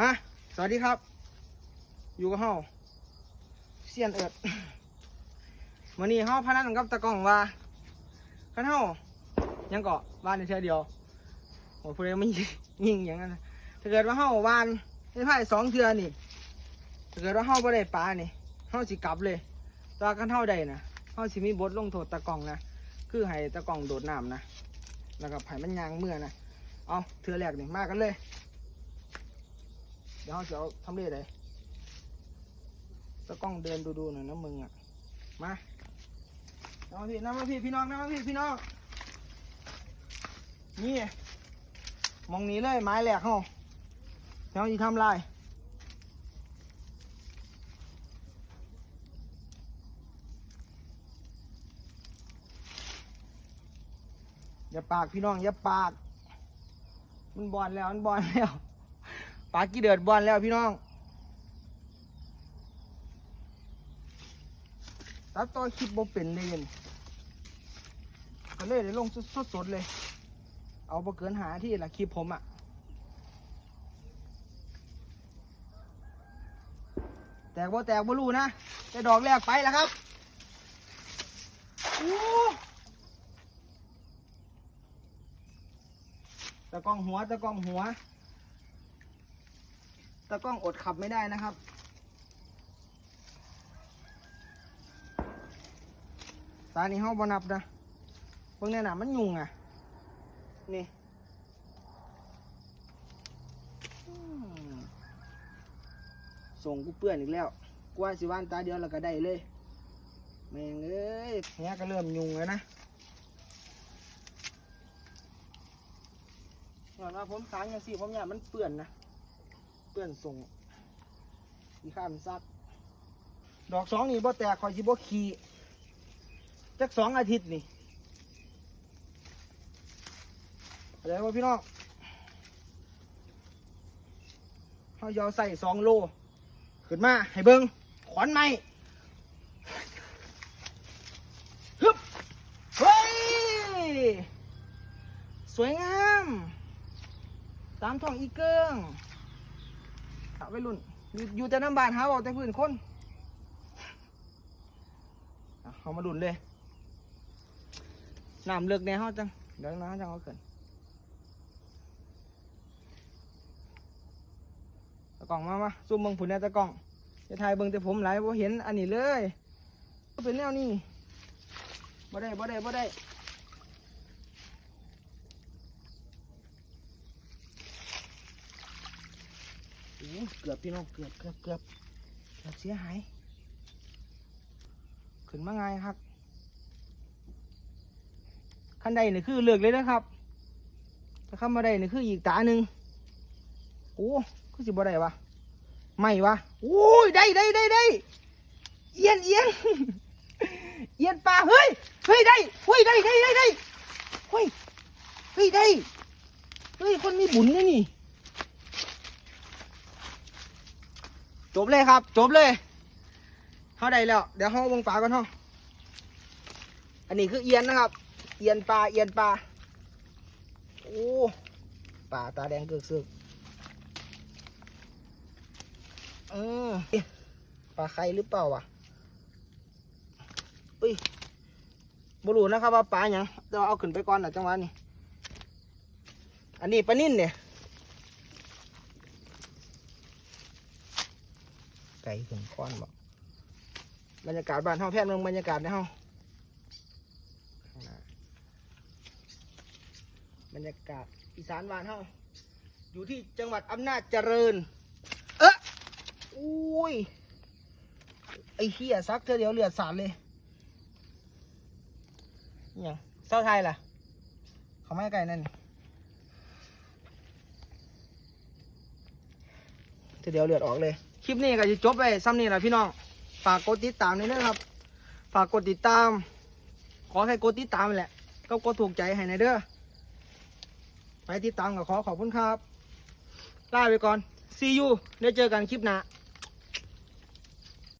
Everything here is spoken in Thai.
มา สวัสดีครับ อยู่กับเฮาเซียนเอิดวันนี้เฮาพนันกับตะกล้องว่าคันเฮายังเกาะบ้านในเทือเดียวโอ้พูดเลยมันยิงอย่างนั้นนะถ้าเกิดว่าเฮาวานให้ไพ่สองเทือนี่ถ้าเกิดว่าเฮาบ่ได้ปลานี่เฮาสิกลับเลยตว่าคันเฮาได้นะเฮาสิมีบทลงโทษตะกล้องนะคือให้ตะกล้องโดดน้ำนะแล้วก็ไผ่มันยางเมื่อนะเอาเทือแรกนี่มากันเลย ดี๋ยวเขาจะเอาทำเรื่อยเลยตะกล้องเดินดูๆหน่อยนะมึงอะ มาน้ำมาพี่น้ำมาพี่พี่น้องน้ำมาพี่พี่น้อง นี่มองนี้เลยไม้แหลกเขาเดี๋ยวจะทำลายอย่าปากพี่น้องอย่าปาก มันบอลแล้วมันบอลแล้ว ปากี่เดือดบอลแล้วพี่น้องตัดต่อคลิปบ่เป็นเลยเย็นก็เลยได้ลงสดๆเลย เอาบ่เกินหาที่ละคลิปผมอะ่ะ แตกบ่แตกบ่รู้นะแต่ดอกแรกไปแล้วครับโอ้ตะกองหัวตะกองหัว ตากล้องอดขับไม่ได้นะครับ ตานี้เฮาบนับนะเบิ่งในหนามันยุงอะ นี่ส่งกูเปื้อนอีกแล้วกว่าสิว่านตาเดียวแล้วก็ได้เลย แม่งเอ้ยเนี้ยก็เริ่มยุงแล้วนะก่อนว่าผมสางอย่างสี่ผมอยากมันเปื้อนนะ พื่อนส่งอีข้ามซัก ดอกสองนี่บ่แตกคอยสิบ่ขี่จักสองอาทิตย์นี่อะไรวะพี่น้องเขาจะเอใส่สองโล ขึ้นมา ให้เบิงขวัญไหมฮึบเฮ้ย สวยงาม ตามท้องอีเกิง ไปรุ่น อยู่อยู่แต่น้ำบานหาเอาแต่พื้นคนอะเขามาดุนเลยน้ำเลือกแน่เขาจังเดี๋ยวน้ำจังเอาเกินตะกล่องมามาซูมเบิ่งผุนแน่ตะกล่องจะถ่ายเบิ่งแต่ผมหลายบ่เห็นอันนี้เลยก็เป็นแนวนี้บ่ได้บ่ได้บ่ได้ โอ้เกือบพี่น้องเกือบเกือบเกือบเกือบเสียหายขึ้นมาไงครับขั้นใดนี่คือเลือกเลยนะครับถ้าข้ามาได้นี่คืออีกตาหนึ่งโอ้คือสิบ่ได้วะไม่วะโอ้ยได้ได้ได้ได้เอียนเอียนเอียนปลาเฮ้ยเฮ้ยได้เฮ้ยได้ได้ได้ได้เฮ้ยเฮ้ยได้เฮ้ยคนมีบุญนะนี่ จบเลยครับ จบเลยเขาได้แล้ว เดี๋ยวเขาวงปลากันเฮาอันนี้คือเอียนนะครับ เอียนปลาเอียนปลาโอ้ปลาตาแดงเกือกซึกเออเอ๊ะปลาไข่หรือเปล่าวะอุ้ยบรูนะครับว่าปลาอย่างเดี๋ยวเอาขึ้นไปก่อนนะจังหวะนี้ อันนี้ปลานิ่นเนี่ย ไก่ถึงค้อนบอกบรรยากาศบ้านเฮาแพทย์เมืองบรรยากาศในเฮาบรรยากาศอีสานบ้านเฮาอยู่ที่จังหวัดอำนาจเจริญ เอ๊ะอุ้ยไอ้เหี้ยซักเธอเดียวเลือดสาดเลยอหย่างเศร้าไทยล่ะ เขาไม่ไกลนั่น เดียวเลือดออกเลย คลิปนี้ก็จะจบไปซ้ำนี่แหละพี่น้อง ฝากกดติดตามด้วยนะครับ ฝากกดติดตาม ขอให้กดติดตามแหละ ก็กดถูกใจให้ในเด้อ ไปติดตามกับขอขอบคุณครับลาไปก่อน see you ได้เจอกันคลิปหน้า